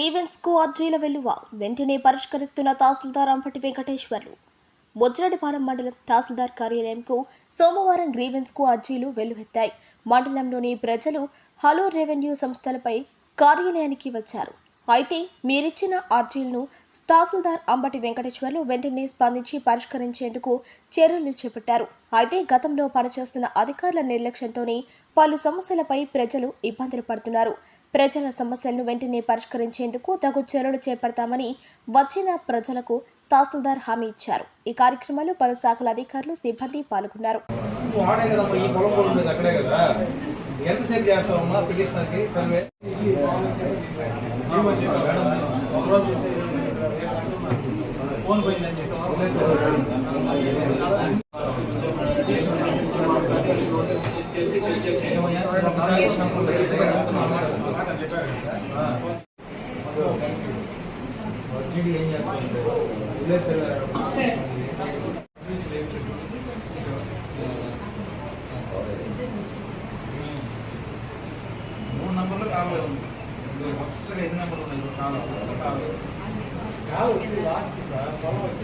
గ్రీవెన్స్కు అర్జీల వెలువ వెంటనే పరిష్కరిస్తున్న తహసీల్దార్ అంపటి వెంకటేశ్వర్లు. బొజ్జరడిపాలెం మండలం తహసీల్దార్ కార్యాలయంకు సోమవారం గ్రీవెన్స్కు అర్జీలు వెల్లువెత్తాయి. మండలంలోని ప్రజలు హలో రెవెన్యూ సంస్థలపై కార్యాలయానికి వచ్చారు. అయితే మీరిచ్చిన అర్జీలను తహసీల్దార్ అంబటి వెంకటేశ్వర్లు వెంటనే స్పందించి పరిష్కరించేందుకు చర్యలు చేపట్టారు. అయితే గతంలో పనిచేస్తున్న అధికారుల నిర్లక్ష్యంతోనే పలు సమస్యలపై ప్రజలు ఇబ్బందులు పడుతున్నారు. ప్రజల సమస్యలను వెంటనే పరిష్కరించేందుకు తగు చర్యలు చేపడతామని వచ్చిన ప్రజలకు తహసీల్దార్ హామీ ఇచ్చారు. ఈ కార్యక్రమంలో పలు శాఖల అధికారులు సిబ్బంది పాల్గొన్నారు. నువ్వు జీడీ ఏం చేస్తావు విలేజ్ సర్వే మూడు నంబర్లు కావాలి. వరుసగా ఎన్ని నంబర్లు ఉన్నాయి? కావాలి. కావాలి కావాలి